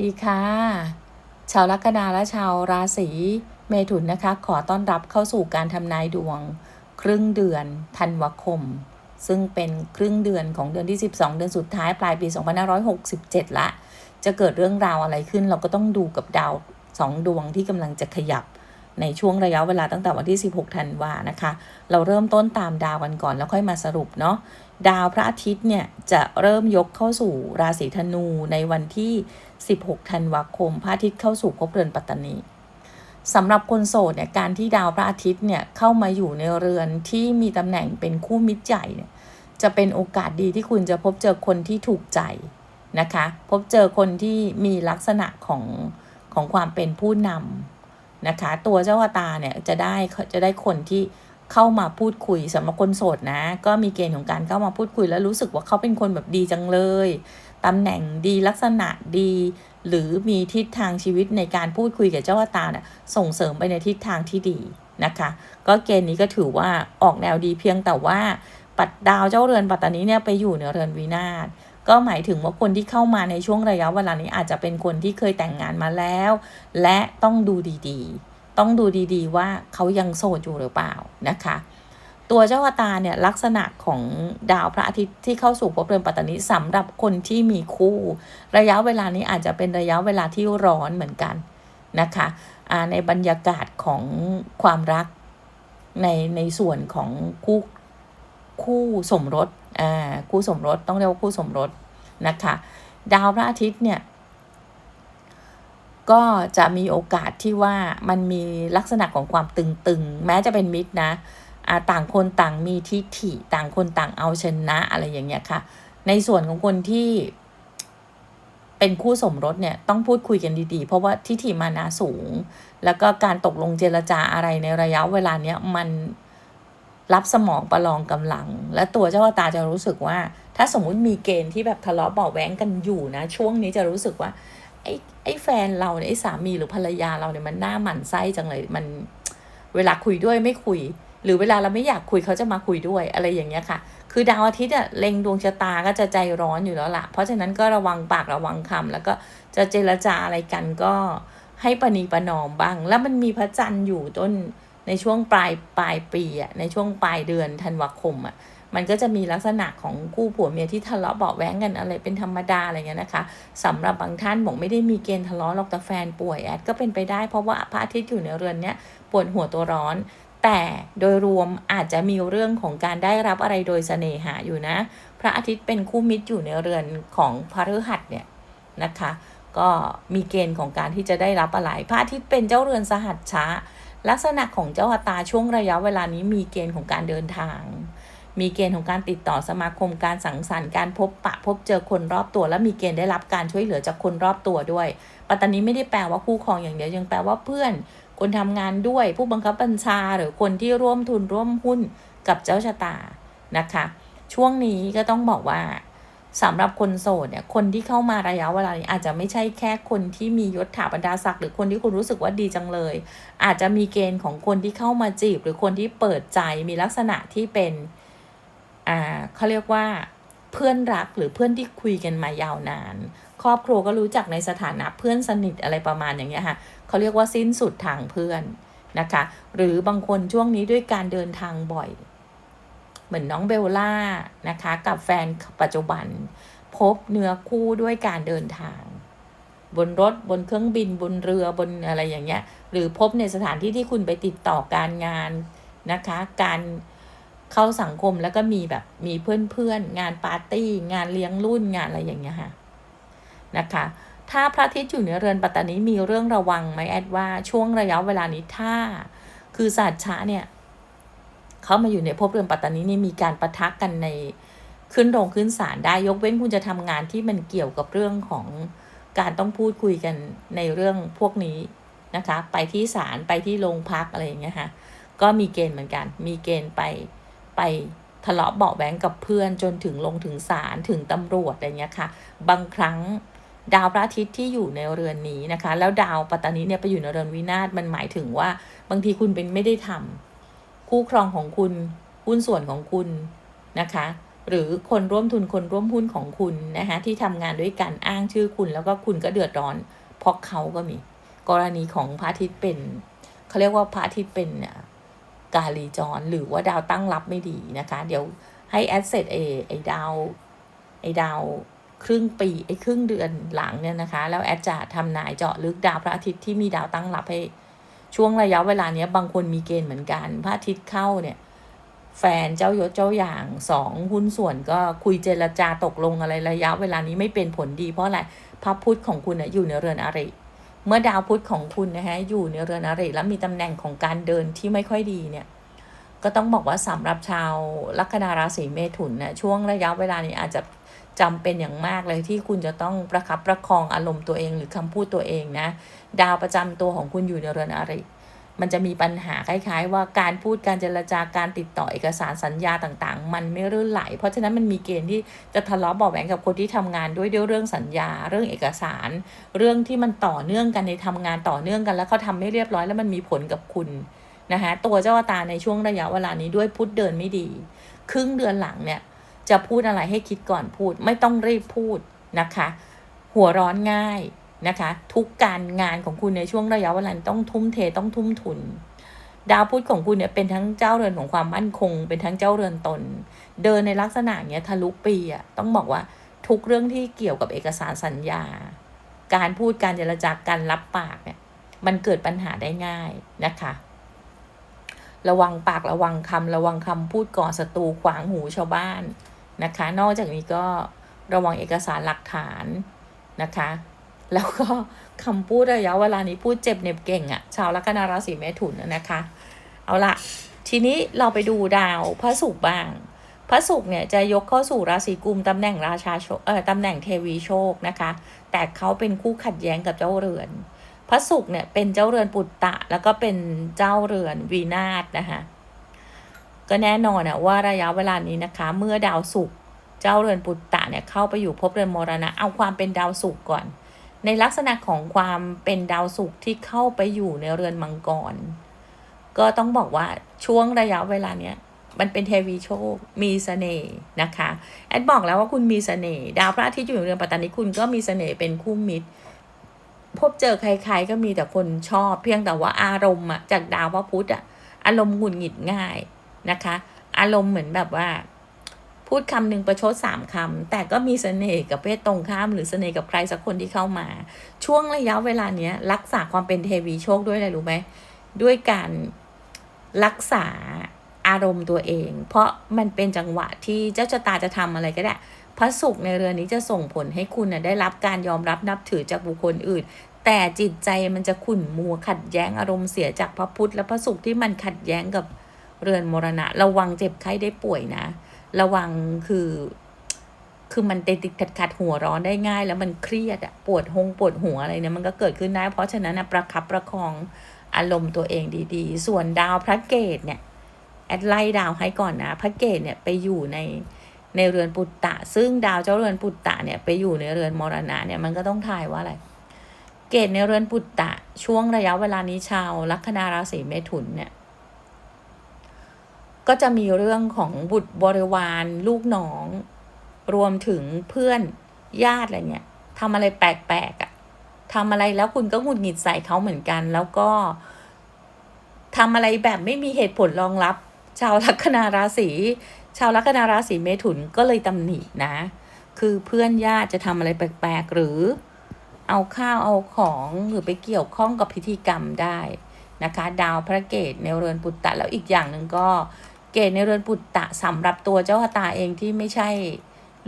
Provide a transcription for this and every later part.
ดีค่ะ ชาวลัคนาและชาวราศีเมถุนนะคะ ขอต้อนรับเข้าสู่การทำนายดวง ครึ่งเดือนธันวาคม ซึ่งเป็นครึ่งเดือนของเดือนที่ 12 เดือนสุดท้ายปลายปี 2567 ละ จะเกิดเรื่องราวอะไรขึ้น เราก็ต้องดูกับดาวสองดวงที่กำลังจะขยับ ในช่วงระยะเวลาตั้งแต่วันที่ 16 ธันวานะคะ เราเริ่มต้นตามดาวกันก่อนแล้วค่อยมาสรุปเนาะ ดาวพระอาทิตย์เนี่ยจะเริ่มยกเข้าสู่ราศีธนูในวันที่ 16 ธันวาคม พระอาทิตย์เข้าสู่ภพเรือนปัตตานีสำหรับคนโสดเนี่ยการที่ดาวพระอาทิตย์เนี่ยเข้ามาอยู่ในเรือนที่มีตำแหน่งเป็นคู่มิตรใหญ่เนี่ยจะเป็นโอกาสดีที่คุณจะพบเจอคนที่ถูกใจนะคะ พบเจอคนที่มีลักษณะของของความเป็นผู้นำ นะคะ ตัวเจ้าตาเนี่ยจะได้จะได้คนที่เข้ามาพูดคุยสำหรับคนโสดนะ ก็มีเกณฑ์ของการเข้ามาพูดคุย แล้วรู้สึกว่าเขาเป็นคนแบบดีจังเลยตำแหน่งดีลักษณะดี หรือมีทิศทางชีวิตในการพูดคุยกับเจ้าตาเนี่ยส่งเสริมไปในทิศทางที่ดีนะคะ ก็เกณฑ์นี้ก็ถือว่าออกแนวดีเพียงแต่ว่าปัดดาวเจ้าเรือนปัตตานีเนี่ยไปอยู่ในเรือนวินาศ ก็หมายถึงว่าคนที่เข้ามาในช่วงระยะเวลานี้อาจจะเป็นคนที่เคยแต่งงานมาแล้ว และต้องดูดีๆ ต้องดูดีๆ ว่าเขายังโสดอยู่หรือเปล่านะคะ ตัวเจ้าวตาเนี่ยลักษณะของดาวพระอาทิตย์ที่เข้าสู่ภพเรือนปัตตานีสำหรับคนที่มีคู่ ระยะเวลานี้อาจจะเป็นระยะเวลาที่ร้อนเหมือนกันนะคะในบรรยากาศของความรักในในส่วนของคู่คู่สมรส อ่าคู่สมรสต้องเรียกว่าคู่สมรสนะคะ ดาวพระอาทิตย์เนี่ย ก็จะมีโอกาสที่ว่ามันมีลักษณะของความตึงๆ แม้จะเป็นมิตรนะต่างคนต่างมีทิฐิต่างคนต่างเอาชนะอะไรอย่างเงี้ยค่ะ ในส่วนของคนที่เป็นคู่สมรสเนี่ยต้องพูดคุยกันดีๆ เพราะว่าทิฐิมานาสูง แล้วก็การตกลงเจรจาอะไรในระยะเวลาเนี้ยมัน รับสมองประลองกำลัง และตัวเจ้าตาจะรู้สึกว่า ถ้าสมมุติมีเกณฑ์ที่แบบทะเลาะเบาแหวงกันอยู่นะ ช่วงนี้จะรู้สึกว่า ไอ้ไอ้แฟนเราเนี่ยไอ้สามีหรือภรรยาเราเนี่ยมันหน้าหมันไส้จังเลยมันเวลาคุยด้วยไม่คุย หรือเวลาเราไม่อยากคุยเขาจะมาคุยด้วยอะไรอย่างเงี้ยค่ะ คือดาวอาทิตย์อะเล็งดวงชะตาก็จะใจร้อนอยู่แล้วละ่ะ เพราะฉะนั้นก็ระวังปากระวังคำแล้วก็จะเจรจาอะไรกันก็ให้ปณีประนอมบ้าง แล้วมันมีพระจันทร์อยู่ต้น ในช่วงปลายปลายปีอะในช่วงปลายเดือนธันวาคมอะมันก็จะมีลักษณะของคู่ผัวเมียที่ทะเลาะเบาแว้งกันอะไรเป็นธรรมดาอะไรเงี้ยนะคะสำหรับบางท่านบอกไม่ได้มีเกณฑ์ทะเลาะหรอกแต่แฟนป่วยแอดก็เป็นไปได้เพราะว่าพระอาทิตย์อยู่ในเรือนเนี้ยปวดหัวตัวร้อน แต่โดยรวมอาจจะมีเรื่องของการได้รับอะไรโดยเสน่หาอยู่นะ พระอาทิตย์เป็นคู่มิตรอยู่ในเรือนของพระฤหัสเนี่ยนะคะ ก็มีเกณฑ์ของการที่จะได้รับอะไร พระอาทิตย์เป็นเจ้าเรือนสหัสช้า ลักษณะของเจ้าตาช่วงระยะเวลานี้มีเกณฑ์ของการเดินทาง มีเกณฑ์ของการติดต่อสมาคมการสังสรรค์การพบปะพบเจอคนรอบตัว และมีเกณฑ์ได้รับการช่วยเหลือจากคนรอบตัวด้วย ปัตตานี้ไม่ได้แปลว่าคู่ครองอย่างเดียวยังแปลว่าเพื่อน คนทำงานด้วย ผู้บังคับบัญชาหรือคนที่ร่วมทุนร่วมหุ้นกับเจ้าชะตานะคะ ช่วงนี้ก็ต้องบอกว่า สำหรับคนโสดเนี่ยคนที่เข้ามาระยะเวลานี้อาจจะไม่ใช่แค่คนที่มียศถาบรรดาศักดิ์หรือคนที่คุณรู้สึกว่าดีจังเลย อาจจะมีเกณฑ์ของคนที่เข้ามาจีบ หรือคนที่เปิดใจมีลักษณะที่เป็นอ่าเขาเรียกว่าเพื่อนรักหรือเพื่อนที่คุยกันมายาวนาน ครอบครัวก็รู้จักในสถานะเพื่อนสนิทอะไรประมาณอย่างเงี้ยค่ะเขาเรียกว่าสิ้นสุดทางเพื่อนนะคะ หรือบางคนช่วงนี้ด้วยการเดินทางบ่อย มือนน้องเบลล่านะคะ กับแฟนปัจจุบัน พบเนื้อคู่ด้วยการเดินทาง บนรถบนเครื่องบินบนเรือบนอะไรอย่างเงี้ย หรือพบในสถานที่ที่คุณไปติดต่อการงานนะคะ การเข้าสังคมแล้วก็มีแบบมีเพื่อนๆ งานปาร์ตี้ งานเลี้ยงรุ่นงานอะไรอย่างเงี้ยค่ะนะคะถ้าพระอาทิตย์อยู่ในเรือนปัตตานีมีเรื่องระวังไหมแอดว่าช่วงระยะเวลานี้ถ้า คือศาสตร์ช้าเนี่ย เขามาอยู่ในภพเรือนปัตตานีนี่มีการประทักกันในขึ้นโรงขึ้นศาลได้ยกเว้นคุณจะทำงานที่มันเกี่ยวกับเรื่องของการต้องพูดคุยกันในเรื่องพวกนี้นะคะ ไปที่ศาลไปที่โรงพักอะไรอย่างเงี้ยค่ะก็มีเกณฑ์เหมือนกัน มีเกณฑ์ไปไปทะเลาะเบาแบงกับเพื่อนจนถึงลงถึงศาลถึงตำรวจอะไรเงี้ยค่ะ บางครั้งดาวพระอาทิตย์ที่อยู่ในเรือนนี้นะคะ แล้วดาวปัตตานีเนี่ยไปอยู่ในเรือนวินาศมันหมายถึงว่าบางทีคุณเป็นไม่ได้ทำ คู่ครองของคุณหุ้นส่วนของคุณนะคะ หรือคนร่วมทุนคนร่วมหุ้นของคุณนะคะที่ทำงานด้วยกันอ้างชื่อคุณ แล้วก็คุณก็เดือดร้อน เพราะเขาก็มี กรณีของพระอาทิตย์เป็นเขาเรียกว่าพระอาทิตย์เป็นกาลีจรหรือว่าดาวตั้งรับไม่ดีนะคะ เดี๋ยวให้แอดเซตเอไอดาวไอดาวครึ่งปีไอครึ่งเดือนหลังเนี่ยนะคะ แล้วแอดจะทำนายเจาะลึกดาวพระอาทิตย์ที่มีดาวตั้งรับให้ ช่วงระยะเวลาเนี้ยบางคนมีเกณฑ์เหมือนกันพระอาทิตย์เข้าเนี่ย แฟนเจ้ายศเจ้าอย่างสองหุ้นส่วนก็คุยเจรจาตกลงอะไรระยะเวลานี้ไม่เป็นผลดี เพราะอะไรพระพุธของคุณน่ะอยู่ในเรือนอริ เมื่อดาวพุธของคุณนะฮะอยู่ในเรือนอริ แล้วมีตำแหน่งของการเดินที่ไม่ค่อยดีเนี่ยก็ต้องบอกว่าสำหรับชาวลัคนาราศีเมถุนนะช่วงระยะเวลานี้อาจจะ จำเป็นอย่างมากเลยที่คุณจะต้องประคับประคองอารมณ์ตัวเองหรือคำพูดตัวเองนะ ดาวประจำตัวของคุณอยู่ในเรือนอริ มันจะมีปัญหาคล้าย ๆ ว่าการพูดการเจรจาการติดต่อเอกสารสัญญาต่างๆ มันไม่รื่นไหล เพราะฉะนั้นมันมีเกณฑ์ที่จะทะเลาะเบาะแหวงกับคนที่ทำงานด้วยด้วยเรื่องสัญญา เรื่องเอกสาร เรื่องที่มันต่อเนื่องกันในทำงานต่อเนื่องกัน แล้วเขาทำไม่เรียบร้อยแล้วมันมีผลกับคุณนะคะตัวเจ้าตาในช่วงระยะเวลานี้ด้วยพุธเดินไม่ดี ครึ่งเดือนหลังเนี่ย จะพูดอะไรให้คิดก่อนพูด ไม่ต้องรีบพูดนะคะ หัวร้อนง่ายนะคะ ทุกการงานของคุณในช่วงระยะเวลาต้องทุ่มเทต้องทุ่มทุน ดาวพุธของคุณเนี่ยเป็นทั้งเจ้าเรือนของความมั่นคง เป็นทั้งเจ้าเรือนตน เดินในลักษณะเนี้ยทะลุปีอะต้องบอกว่าทุกเรื่องที่เกี่ยวกับเอกสารสัญญา การพูดการเจรจาการรับปากเนี่ยมันเกิดปัญหาได้ง่ายนะคะ ระวังปากระวังคำระวังคำพูดก่อศัตรูขวางหูชาวบ้าน นะคะ นอกจากนี้ก็ระวังเอกสารหลักฐานนะคะ แล้วก็คำพูดระยะเวลานี้พูดเจ็บเน็บเก่งอะชาวลัคนาราศีเมถุนนะคะ เอาละทีนี้เราไปดูดาวพระศุกร์บ้าง พระศุกร์เนี่ยจะยกเข้าสู่ราศีกุมตำแหน่งราชาโชคเออตำแหน่งเทวีโชคนะคะ แต่เขาเป็นคู่ขัดแย้งกับเจ้าเรือน พระศุกร์เนี่ยเป็นเจ้าเรือนปุตตะ แล้วก็เป็นเจ้าเรือนวีนาศนะคะ ก็แน่นอนอะว่าระยะเวลานี้นะคะ เมื่อดาวศุกร์เจ้าเรือนปุตตะเนี่ยเข้าไปอยู่ภพเรือนมรณะ เอาความเป็นดาวศุกร์ก่อน ในลักษณะของความเป็นดาวศุกร์ที่เข้าไปอยู่ในเรือนมังกร ก็ต้องบอกว่าช่วงระยะเวลาเนี้ยมันเป็นเทวีโชค มีเสน่ห์นะคะ แอดบอกแล้วว่าคุณมีเสน่ห์ ดาวพระอาทิตย์อยู่ในเรือนปัตตานีคุณก็มีเสน่ห์เป็นคู่มิตร พบเจอใครๆก็มีแต่คนชอบ เพียงแต่ว่าอารมณ์อะจากดาวพระพุธอะอารมณ์หงุดหงิดง่าย นะคะ อารมณ์เหมือนแบบว่า พูดคำหนึ่งประชดสามคำแต่ก็มีเสน่ห์กับเพศตรงข้าม หรือเสน่ห์กับใครสักคนที่เข้ามา ช่วงระยะเวลาเนี้ย รักษาความเป็นเทวีโชคด้วยอะไรรู้ไหมด้วยการรักษาอารมณ์ตัวเอง เพราะมันเป็นจังหวะที่เจ้าชะตาจะทำอะไรก็ได้ พระศุกร์ในเรือนนี้จะส่งผลให้คุณนะได้รับการยอมรับนับถือจากบุคคลอื่น แต่จิตใจมันจะขุ่นมัวขัดแย้งอารมณ์เสียจากพระพุธและพระศุกร์ที่มันขัดแย้งกับ เรือนมรณะ ระวังเจ็บไข้ได้ป่วยนะ ระวังคือ คือมันติดติดขัดขัดหัวร้อนได้ง่าย แล้วมันเครียดอะปวดหงปวดหัวอะไรเนี่ยมันก็เกิดขึ้นได้เพราะฉะนั้นนะประคับประคองอารมณ์ตัวเองดีๆ ส่วนดาวพระเกตเนี่ยแอดไล่ดาวให้ก่อนนะ พระเกตเนี่ยไปอยู่ในในเรือนปุตตะ ซึ่งดาวเจ้าเรือนปุตตะเนี่ยไปอยู่ในเรือนมรณะเนี่ยมันก็ต้องทายว่าอะไร เกตในเรือนปุตตะ ช่วงระยะเวลานี้ชาวลัคนาราศีเมถุนเนี่ย ก็จะมีเรื่องของบุตรบริวารลูกน้อง รวมถึงเพื่อนญาติอะไรเงี้ยทำอะไรแปลกๆอะ่ะทำอะไรแล้วคุณก็หงุดหงิดใส่เขาเหมือนกัน แล้วก็ทำอะไรแบบไม่มีเหตุผลรองรับ ชาวลัคนาราศีชาวลัคนาราศีเมถุนก็เลยตำหนินะ คือเพื่อนญาติจะทำอะไรแปลกๆหรือ เอาข้าวเอาของหรือไปเกี่ยวข้องกับพิธีกรรมได้นะคะ ดาวพระเกตในเรือนปุตตะแล้วอีกอย่างหนึ่งก็ เกตในเรือนปุตตะสำหรับตัวเจ้าชะตาเองที่ไม่ใช่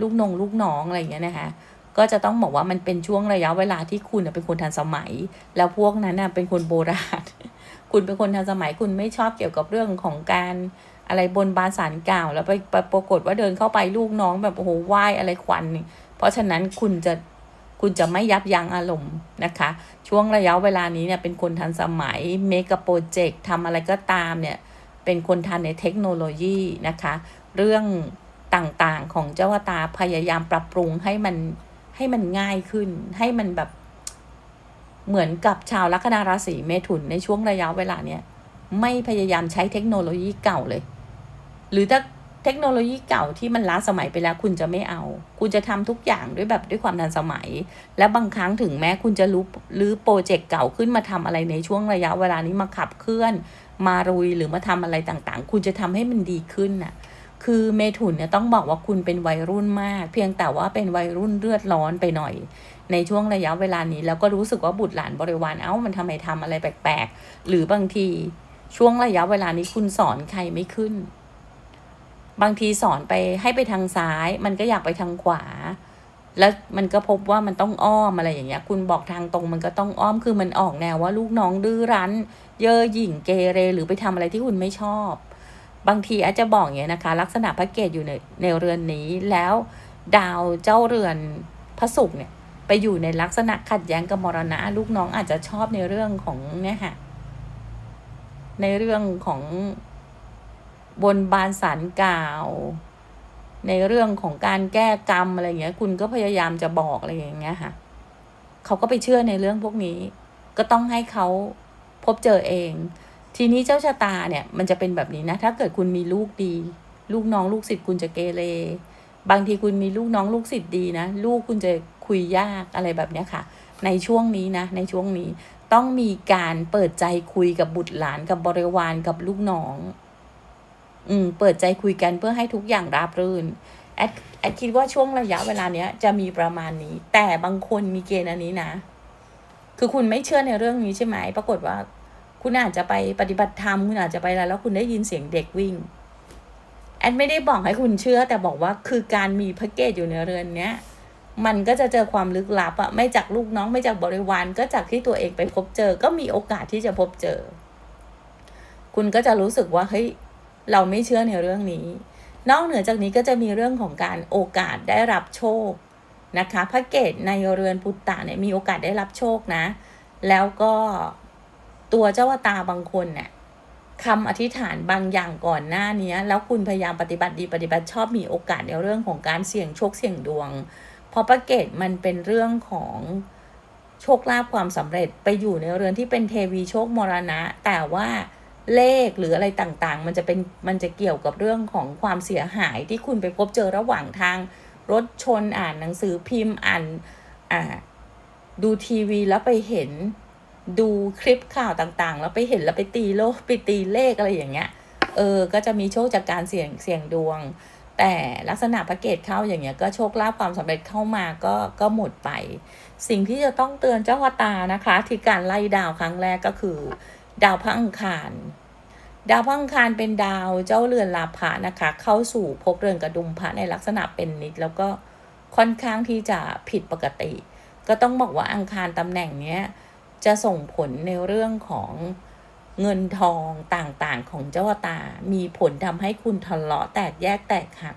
ลูกนงลูกน้องอะไรอย่างเงี้ยนะคะก็จะต้องบอกว่ามันเป็นช่วงระยะเวลาที่คุณเป็นคนทันสมัย แล้วพวกนั้นเป็นคนโบราณ คุณเป็นคนทันสมัยคุณไม่ชอบเกี่ยวกับเรื่องของการอะไรบนบานสารกล่าว แล้วไปปรากฏว่าเดินเข้าไปลูกน้องแบบโอ้โหไหว้อะไรควัน เพราะฉะนั้นคุณจะคุณจะไม่ยับยั้งอารมณ์นะคะ ช่วงระยะเวลานี้เนี่ยเป็นคนทันสมัยเมกะโปรเจกต์ทำอะไรก็ตามเนี่ย เป็นคนทันในเทคโนโลยีนะคะ เรื่องต่างๆของเจ้าตาพยายามปรับปรุงให้มันให้มันง่ายขึ้น ให้มันแบบเหมือนกับชาวลัคนาราศีเมถุนในช่วงระยะเวลาเนี้ยไม่พยายามใช้เทคโนโลยีเก่าเลย หรือถ้า เทคโนโลยีเก่าที่มันล้าสมัยไปแล้วคุณจะไม่เอา คุณจะทำทุกอย่างด้วยแบบด้วยความทันสมัย และบางครั้งถึงแม้คุณจะรู้หรือโปรเจกต์เก่าขึ้นมาทำอะไรในช่วงระยะเวลานี้มาขับเคลื่อน มารุยหรือมาทำอะไรต่างๆ คุณจะทำให้มันดีขึ้นน่ะคือเมถุนเนี่ยต้องบอกว่าคุณเป็นวัยรุ่นมาก เพียงแต่ว่าเป็นวัยรุ่นเลือดร้อนไปหน่อย ในช่วงระยะเวลานี้ แล้วก็รู้สึกว่าบุตรหลานบริวารเอ้ามันทำไมทำอะไรแปลกๆ หรือบางทีช่วงระยะเวลานี้คุณสอนใครไม่ขึ้น บางทีสอนไปให้ไปทางซ้าย มันก็อยากไปทางขวา แล้วมันก็พบว่ามันต้องอ้อมอะไรอย่างเงี้ย คุณบอกทางตรงมันก็ต้องอ้อมคือมันออกแนวว่าลูกน้องดื้อรั้น เย่อหยิ่งเกเรหรือไปทำอะไรที่คุณไม่ชอบ บางทีอาจจะบอกอย่างเงี้ยนะคะ ลักษณะพระเกตอยู่ในในเรือนนี้แล้วดาวเจ้าเรือนพระศุกร์เนี่ยไปอยู่ในลักษณะขัดแย้งกับมรณะ ลูกน้องอาจจะชอบในเรื่องของเนี่ยค่ะในเรื่องของ บนบานสารกล่าว ในเรื่องของการแก้กรรมอะไรอย่างเงี้ย คุณก็พยายามจะบอกอะไรอย่างเงี้ยค่ะเขาก็ไปเชื่อในเรื่องพวกนี้ ก็ต้องให้เขาพบเจอเอง ทีนี้เจ้าชะตาเนี่ย มันจะเป็นแบบนี้นะ ถ้าเกิดคุณมีลูกดี ลูกน้องลูกศิษย์คุณจะเกเรบางทีคุณมีลูกน้องลูกศิษย์ดีนะ ลูกคุณจะคุยยากอะไรแบบเนี้ยค่ะ ในช่วงนี้นะ ในช่วงนี้ต้องมีการเปิดใจคุยกับบุตรหลานกับบริวารกับลูกน้อง อืมเปิดใจคุยกันเพื่อให้ทุกอย่างราบรื่นแอดแอดคิดว่าช่วงระยะเวลาเนี้ย จะมีประมาณนี้ แต่บางคนมีเกณฑ์อันนี้นะ คือคุณไม่เชื่อในเรื่องนี้ใช่ไหมปรากฏว่า คุณอาจจะไปปฏิบัติธรรมคุณอาจจะไปอะไรแล้วคุณได้ยินเสียงเด็กวิ่งแอดไม่ได้บอกให้คุณเชื่อ แต่บอกว่าคือการมีพระเกตอยู่ในเรือนเนี้ยมันก็จะเจอความลึกลับอะไม่จากลูกน้องไม่จากบริวารก็จากที่ตัวเองไปพบเจอ ก็มีโอกาสที่จะพบเจอ คุณก็จะรู้สึกว่าเฮ้ย เราไม่เชื่อในเรื่องนี้ นอกเหนือจากนี้ก็จะมีเรื่องของการโอกาสได้รับโชคนะคะพระเกตในเรือนปุตตะเนี่ยมีโอกาสได้รับโชคนะ แล้วก็ตัวเจ้าวตาบางคนเนี่ยคำอธิษฐานบางอย่างก่อนหน้านี้แล้วคุณพยายามปฏิบัติดีปฏิบัติชอบมีโอกาสในเรื่องของการเสี่ยงโชคเสี่ยงดวง เพราะพระเกตมันเป็นเรื่องของโชคลาภความสำเร็จไปอยู่ในเรือนที่เป็นเทวีโชคมรณะ แต่ว่า เลขหรืออะไรต่างๆ มันจะเป็นมันจะเกี่ยวกับเรื่องของความเสียหายที่คุณไปพบเจอระหว่างทางรถชนอ่านหนังสือพิมพ์อ่านอ่าดูทีวีแล้วไปเห็นดูคลิปข่าวต่างๆ แล้วไปเห็นแล้วไปตีโลกไปตีเลขอะไรอย่างเงี้ยเออก็จะมีโชคจากการเสี่ยงเสี่ยงดวง แต่ลักษณะพระเกตเข้าอย่างเงี้ยก็โชคลาภความสำเร็จเข้ามาก็ก็หมดไป สิ่งที่จะต้องเตือนเจ้าตานะคะ ที่การไล่ดาวครั้งแรกก็คือ ดาวพระอังคาร ดาวพระอังคารเป็นดาวเจ้าเรือนลาภะนะคะ เข้าสู่ภพเรือนกระดุมพระในลักษณะเป็นนิด แล้วก็ค่อนข้างที่จะผิดปกติ ก็ต้องบอกว่าอังคารตำแหน่งเนี้ยจะส่งผลในเรื่องของเงินทองต่างๆของเจ้าตา มีผลทำให้คุณทะเลาะแตกแยกแตกหัก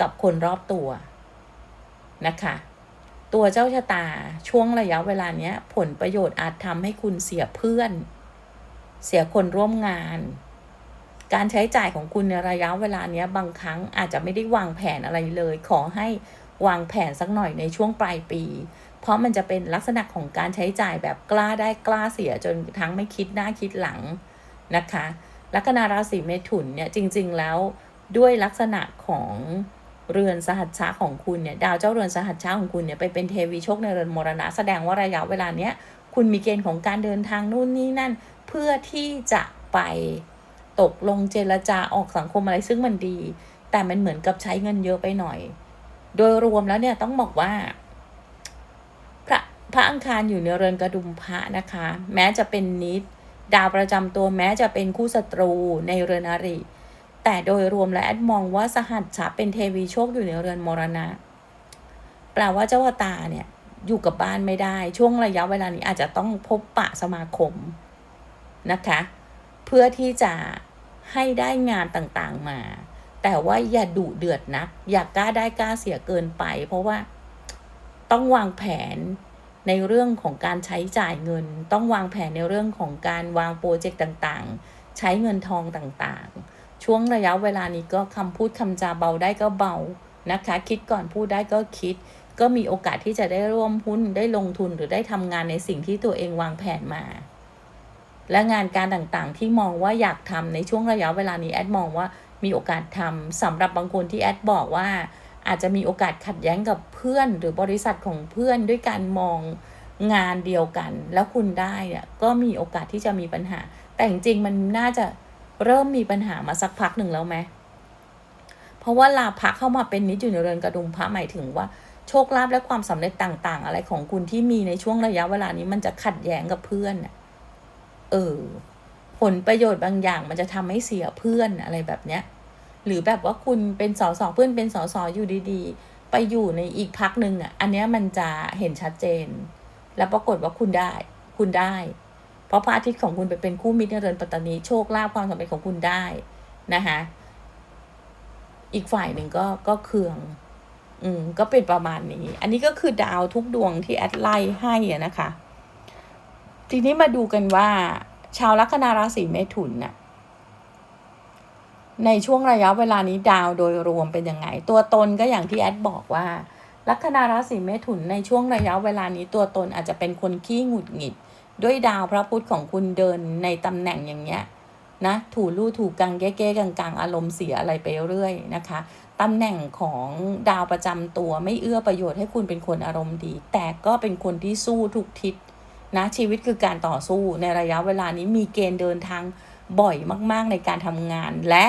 กับคนรอบตัวนะคะ ตัวเจ้าชะตาช่วงระยะเวลาเนี้ย ผลประโยชน์อาจทำให้คุณเสียเพื่อน เสียคนร่วมงาน การใช้จ่ายของคุณในระยะเวลาเนี้ยบางครั้งอาจจะไม่ได้วางแผนอะไรเลย ขอให้วางแผนสักหน่อยในช่วงปลายปี เพราะมันจะเป็นลักษณะของการใช้จ่ายแบบกล้าได้กล้าเสียจนทั้งไม่คิดหน้าคิดหลังนะคะลัคนาราศีเมถุนเนี่ยจริง ๆ แล้วด้วยลักษณะของเรือนสหัชชะของคุณเนี่ยดาวเจ้าเรือนสหัชชะของคุณเนี่ยไปเป็นเทวีโชคในเรือนมรณะ แสดงว่าระยะเวลาเนี้ยคุณมีเกณฑ์ของการเดินทางนู่นนี่นั่น เพื่อที่จะไปตกลงเจรจาออกสังคมอะไรซึ่งมันดี แต่มันเหมือนกับใช้เงินเยอะไปหน่อย โดยรวมแล้วเนี่ยต้องบอกว่า พระพระอังคารอยู่ในเรือนกระดุมพระนะคะ แม้จะเป็นนิดดาวประจำตัวแม้จะเป็นคู่ศัตรูในเรือนอริ แต่โดยรวมและแอดมองว่าสหัสฉะเป็นเทวีโชคอยู่ในเรือนมรณะ แปลว่าเจ้าวตาเนี่ยอยู่กับบ้านไม่ได้ ช่วงระยะเวลานี้อาจจะต้องพบปะสมาคม นะคะ เพื่อที่จะให้ได้งานต่างๆมา แต่ว่าอย่าดุเดือดนัก อย่ากล้าได้กล้าเสียเกินไป เพราะว่าต้องวางแผนในเรื่องของการใช้จ่ายเงิน ต้องวางแผนในเรื่องของการวางโปรเจกต์ต่างๆ ใช้เงินทองต่างๆ ช่วงระยะเวลานี้ก็คำพูดคำจาเบาได้ก็เบานะคะ คิดก่อนพูดได้ก็คิด ก็มีโอกาสที่จะได้ร่วมหุ้นได้ลงทุนหรือได้ทำงานในสิ่งที่ตัวเองวางแผนมา และงานการต่างๆ ที่มองว่าอยากทำในช่วงระยะเวลานี้แอดมองว่ามีโอกาสทำสำหรับบางคนที่แอดบอกว่าอาจจะมีโอกาสขัดแย้งกับเพื่อนหรือบริษัทของเพื่อนด้วยการมองงานเดียวกัน แล้วคุณได้เนี่ยก็มีโอกาสที่จะมีปัญหา แต่จริงๆมันน่าจะเริ่มมีปัญหามาสักพักหนึ่งแล้วไหมเพราะว่าลาภะเข้ามาเป็นนิจอยู่ในเรือนกระดุมพระหมายถึงว่าโชคลาภและความสำเร็จต่าง ๆ อะไรของคุณที่มีในช่วงระยะเวลานี้มันจะขัดแย้งกับเพื่อนน่ะ เออ ผลประโยชน์บางอย่างมันจะทำให้เสียเพื่อนอะไรแบบเนี้ย หรือแบบว่าคุณเป็นสสเพื่อนเป็นสสอยู่ดีๆ ไปอยู่ในอีกพักหนึ่งอะ อันเนี้ยมันจะเห็นชัดเจน แล้วปรากฏว่าคุณได้ คุณได้ เพราะพระอาทิตย์ของคุณไปเป็นคู่มิตรในเรือนปัตตานีโชคลาภความสำเร็จของคุณได้นะคะอีกฝ่ายหนึ่งก็ก็เคือง อืม ก็เป็นประมาณนี้ อันนี้ก็คือดาวทุกดวงที่แอดไล่ให้อะนะคะ ทีนี้มาดูกันว่า ชาวลัคนาราศีเมถุนน่ะในช่วงระยะเวลานี้ดาวโดยรวมเป็นยังไง ตัวตนก็อย่างที่แอดบอกว่า ลัคนาราศีเมถุนในช่วงระยะเวลานี้ตัวตนอาจจะเป็นคนขี้หงุดหงิด ด้วยดาวพระพุธของคุณเดินในตำแหน่งอย่างเงี้ยนะถูลู่ถูกกังเก้ๆกังๆ อารมณ์เสียอะไรไปเรื่อยนะคะตำแหน่งของดาวประจำตัวไม่เอื้อประโยชน์ให้คุณเป็นคนอารมณ์ดี แต่ก็เป็นคนที่สู้ทุกทิศ นะชีวิตคือการต่อสู้ในระยะเวลานี้มีเกณฑ์เดินทางบ่อยมาก ๆ ในการทำงานและ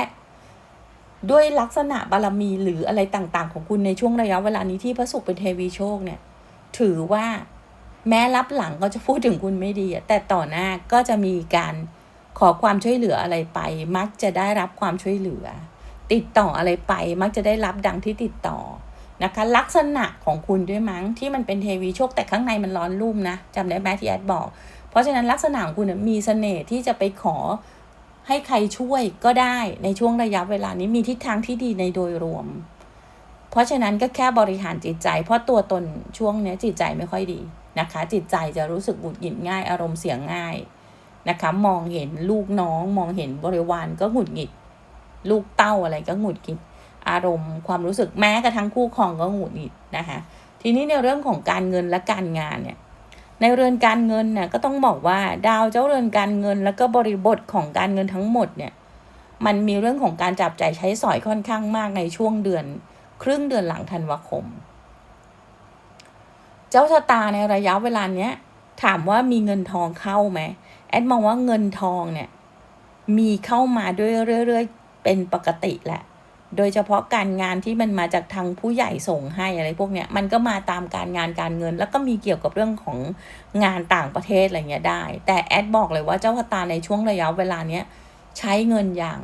ด้วยลักษณะบารมีหรืออะไรต่างๆ ของคุณในช่วงระยะเวลานี้ที่พระศุกร์เป็นเทวีโชคเนี่ย ถือว่าแม้รับหลังก็จะพูดถึงคุณไม่ดี แต่ต่อหน้าก็จะมีการขอความช่วยเหลืออะไรไป มักจะได้รับความช่วยเหลือ ติดต่ออะไรไป มักจะได้รับดังที่ติดต่อ นะคะ ลักษณะของคุณด้วยมั้งที่มันเป็นเทวีโชคแต่ข้างในมันร้อนรุ่มนะจำได้ไหมที่แอดบอก เพราะฉะนั้นลักษณะของคุณมีเสน่ห์ที่จะไปขอให้ใครช่วยก็ได้ในช่วงระยะเวลานี้มีทิศทางที่ดีในโดยรวม เพราะฉะนั้นก็แค่บริหารจิตใจ เพราะตัวตนช่วงนี้จิตใจไม่ค่อยดีนะคะ จิตใจจะรู้สึกบุดหงิดง่าย อารมณ์เสียงง่ายนะคะ มองเห็นลูกน้องมองเห็นบริวารก็หงุดหงิด ลูกเต้าอะไรก็หงุดหงิด อารมณ์ ความรู้สึกแม้กระทั่งคู่ครองก็หงุดหงิดนะคะทีนี้ในเรื่องของการเงินและการงานเนี่ยในเรือนการเงินเนี่ยก็ต้องบอกว่าดาวเจ้าเรือนการเงิน แล้วก็บริบทของการเงินทั้งหมดเนี่ยมันมีเรื่องของการจับจ่ายใช้สอยค่อนข้างมากในช่วงเดือน ครึ่งเดือนหลังธันวาคม เจ้าชะตาในระยะเวลาเนี้ยถามว่ามีเงินทองเข้าไหมแอดมองว่าเงินทองเนี่ยมีเข้ามาด้วยเรื่อยๆเป็นปกติแหละ โดยเฉพาะการงานที่มันมาจากทางผู้ใหญ่ส่งให้อะไรพวกเนี้ยมันก็มาตามการงานการเงิน แล้วก็มีเกี่ยวกับเรื่องของงานต่างประเทศอะไรเงี้ยได้ แต่แอดบอกเลยว่าเจ้าชะตาในช่วงระยะเวลาเนี้ยใช้เงินอย่าง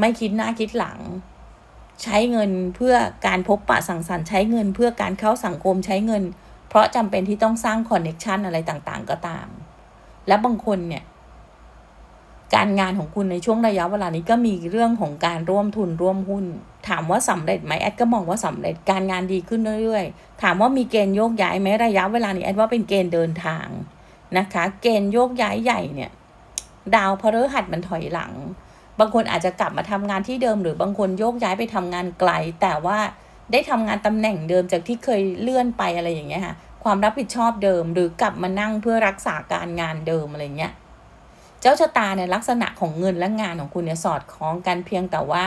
ไม่คิดหน้าคิดหลัง ใช้เงินเพื่อการพบปะสังสรรค์ใช้เงินเพื่อการเข้าสังคมใช้เงิน เพราะจำเป็นที่ต้องสร้างคอนเน็ชันอะไรต่างๆ ก็ตาม และบางคนเนี่ย การงานของคุณในช่วงระยะเวลานี้ก็มีเรื่องของการร่วมทุนร่วมหุ้น ถามว่าสำเร็จไหมแอดก็มองว่าสำเร็จการงานดีขึ้นเรื่อยๆ ถามว่ามีเกณฑ์โยกย้ายไหมระยะเวลานี้แอดว่าเป็นเกณฑ์เดินทางนะคะ เกณฑ์โยกย้ายใหญ่เนี่ย ดาวพฤหัสมันถอยหลัง บางคนอาจจะกลับมาทำงานที่เดิม หรือบางคนโยกย้ายไปทำงานไกล แต่ว่าได้ทำงานตำแหน่งเดิมจากที่เคยเลื่อนไปอะไรอย่างเงี้ยค่ะความรับผิดชอบเดิม หรือกลับมานั่งเพื่อรักษาการงานเดิมอะไรเงี้ย จ้าชะตาเนี่ยลักษณะของเงินและงานของคุณเนี่ยสอดคล้องกันเพียงแต่ว่า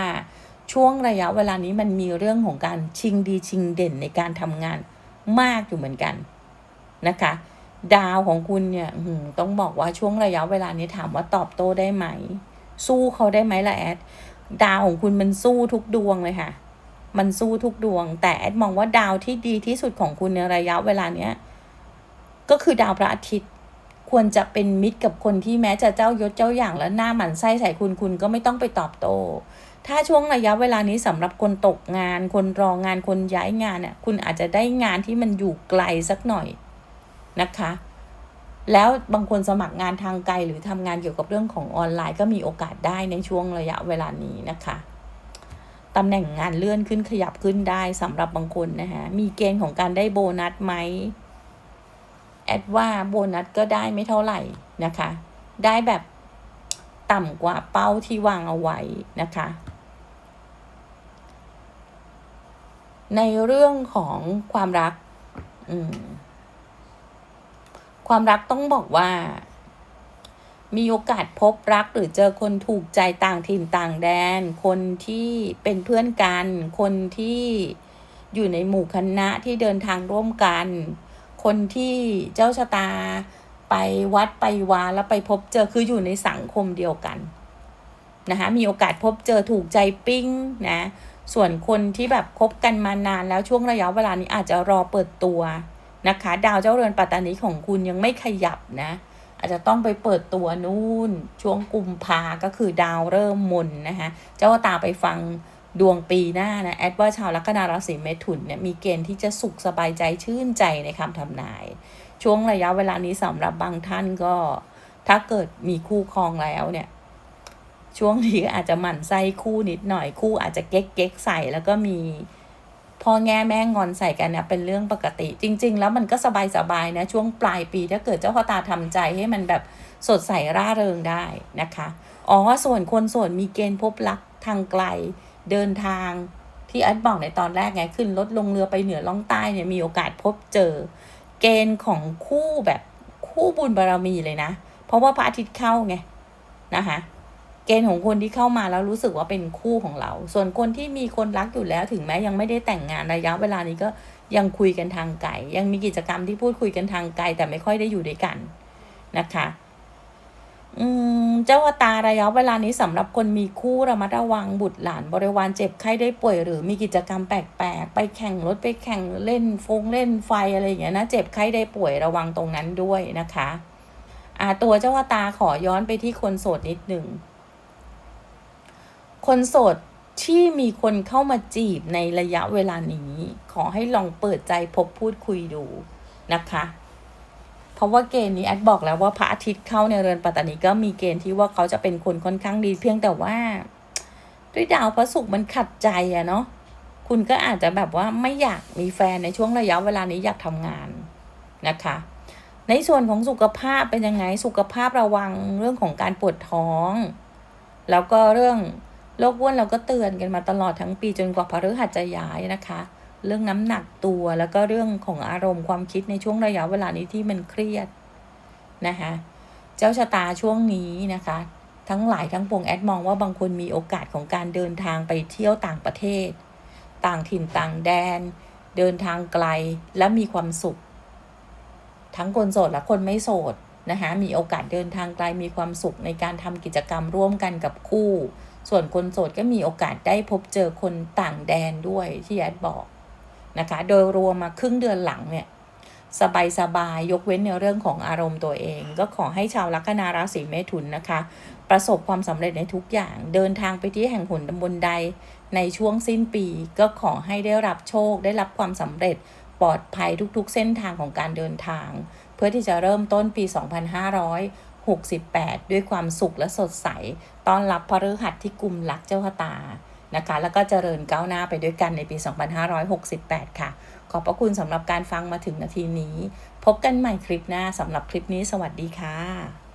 ช่วงระยะเวลานี้มันมีเรื่องของการชิงดีชิงเด่นในการทำงานมากอยู่เหมือนกันนะคะ ดาวของคุณเนี่ยต้องบอกว่าช่วงระยะเวลานี้ถามว่าตอบโต้ได้ไหม สู้เขาได้ไหมล่ะแอดดาวของคุณมันสู้ทุกดวงเลยค่ะ มันสู้ทุกดวง แต่แอดมองว่าดาวที่ดีที่สุดของคุณในระยะเวลาเนี้ยก็คือดาวพระอาทิตย์ ควรจะเป็นมิตรกับคนที่แม้จะเจ้ายศเจ้าอย่างและหน้าหมันไส้ใส่คุณคุณก็ไม่ต้องไปตอบโต้ ถ้าช่วงระยะเวลานี้สำหรับคนตกงาน คนรองงานคนย้ายงานเนี่ยคุณอาจจะได้งานที่มันอยู่ไกลสักหน่อยนะคะ แล้วบางคนสมัครงานทางไกลหรือทำงานเกี่ยวกับเรื่องของออนไลน์ ก็มีโอกาสได้ในช่วงระยะเวลานี้นะคะตำแหน่งงานเลื่อนขึ้นขยับขึ้นได้สำหรับบางคนนะคะมีเกณฑ์ของการได้โบนัสไหม แอดว่าโบนัสก็ได้ไม่เท่าไหร่นะคะ ได้แบบต่ำกว่าเป้าที่วางเอาไว้นะคะ ในเรื่องของความรักความรักต้องบอกว่า มีโอกาสพบรักหรือเจอคนถูกใจต่างถิ่นต่างแดน คนที่เป็นเพื่อนกัน คนที่อยู่ในหมู่คณะที่เดินทางร่วมกัน คนที่เจ้าชะตาไปวัดไปวาแล้วไปพบเจอคืออยู่ในสังคมเดียวกันนะคะมีโอกาสพบเจอถูกใจปิ้งนะส่วนคนที่แบบคบกันมานานแล้วช่วงระยะเวลานี้อาจจะรอเปิดตัวนะคะ ดาวเจ้าเรือนปัตตานีของคุณยังไม่ขยับนะ อาจจะต้องไปเปิดตัวนู่น ช่วงกุมภาก็คือดาวเริ่มมนนะคะเจ้าตาไปฟัง ดวงปีหน้านะแอดว่าชาวลัคนาราศีเมถุนเนี่ยมีเกณฑ์ที่จะสุขสบายใจชื่นใจในคำทำนาย ช่วงระยะเวลานี้สำหรับบางท่านก็ ถ้าเกิดมีคู่ครองแล้วเนี่ย ช่วงนี้อาจจะหมั่นไส้คู่นิดหน่อยคู่อาจจะเก๊กเก๊กใส่แล้วก็มีพ่อแง่แม่งอนใส่กันเนี่ยเป็นเรื่องปกติ จริง ๆ แล้วมันก็สบายๆนะ ช่วงปลายปีถ้าเกิดเจ้าพ่อตาทำใจให้มันแบบสดใสร่าเริงได้นะคะ อ๋อส่วนคนโสดมีเกณฑ์พบรักทางไกล เดินทางที่อัดบอกในตอนแรกไงขึ้นรถลงเรือไปเหนือล่องใต้เนี่ยมีโอกาสพบเจอ เกณฑ์ของคู่แบบคู่บุญบารรมีเลยนะ เพราะว่าพระอาทิตย์เข้าไงนะคะเกณฑ์ของคนที่เข้ามาแล้วรู้สึกว่าเป็นคู่ของเรา ส่วนคนที่มีคนรักอยู่แล้วถึงแม้ยังไม่ได้แต่งงานระยะเวลานี้ก็ยังคุยกันทางไกลยังมีกิจกรรมที่พูดคุยกันทางไกลแต่ไม่ค่อยได้อยู่ด้วยกันนะคะ เจ้าตาระยะเวลานี้สำหรับคนมีคู่ระมัดระวังบุตรหลานบริวารเจ็บไข้ได้ป่วยหรือมีกิจกรรมแปลกๆ ไปแข่งรถไปแข่งเล่นฟงเล่นไฟอะไรอย่างเงี้ยนะเจ็บไข้ได้ป่วยระวังตรงนั้นด้วยนะคะอ่าตัวเจ้าตาขอย้อนไปที่คนโสดนิดหนึ่งคนโสดที่มีคนเข้ามาจีบในระยะเวลานี้ ขอให้ลองเปิดใจพบพูดคุยดูนะคะ เพราะว่าเกณฑ์นี้แอดบอกแล้วว่าพระอาทิตย์เข้าในเรือนปัตตานีก็มีเกณฑ์ที่ว่าเขาจะเป็นคนค่อนข้างดีเพียงแต่ว่า ด้วยดาวพระศุกร์มันขัดใจอะเนาะคุณก็อาจจะแบบว่าไม่อยากมีแฟนในช่วงระยะเวลานี้อยากทำงานนะคะ ในส่วนของสุขภาพเป็นยังไงสุขภาพระวังเรื่องของการปวดท้อง แล้วก็เรื่องโรคอ้วนเราก็เตือนกันมาตลอดทั้งปีจนกว่าพฤหัสจะย้ายนะคะ เรื่องน้ำหนักตัวแล้วก็เรื่องของอารมณ์ความคิดในช่วงระยะเวลานี้ที่มันเครียดนะคะเจ้าชะตาช่วงนี้นะคะ ทั้งหลายทั้งปวงแอดมองว่าบางคนมีโอกาสของการเดินทางไปเที่ยวต่างประเทศ ต่างถิ่นต่างแดน เดินทางไกลและมีความสุข ทั้งคนโสดและคนไม่โสดนะคะมีโอกาสเดินทางไกลมีความสุขในการทำกิจกรรมร่วมกันกับคู่ ส่วนคนโสดก็มีโอกาสได้พบเจอคนต่างแดนด้วยที่แอดบอก นะคะ โดยรวมมาครึ่งเดือนหลังเนี่ยสบายสบายยกเว้นในเรื่องของอารมณ์ตัวเอง ก็ขอให้ชาวลัคนาราศีเมถุนนะคะ ประสบความสำเร็จในทุกอย่าง เดินทางไปที่แห่งหนตำบลใด ในช่วงสิ้นปี ก็ขอให้ได้รับโชค ได้รับความสำเร็จปลอดภัยทุกๆ เส้นทางของการเดินทาง เพื่อที่จะเริ่มต้นปี 2568 ด้วยความสุขและสดใส ต้อนรับพฤหัสที่กลุ่มลักเจ้าตา นะคะ แล้วก็เจริญก้าวหน้าไปด้วยกันในปี 2568 ค่ะ ขอบพระคุณสำหรับการฟังมาถึงนาทีนี้ พบกันใหม่คลิปหน้าสำหรับคลิปนี้สวัสดีค่ะ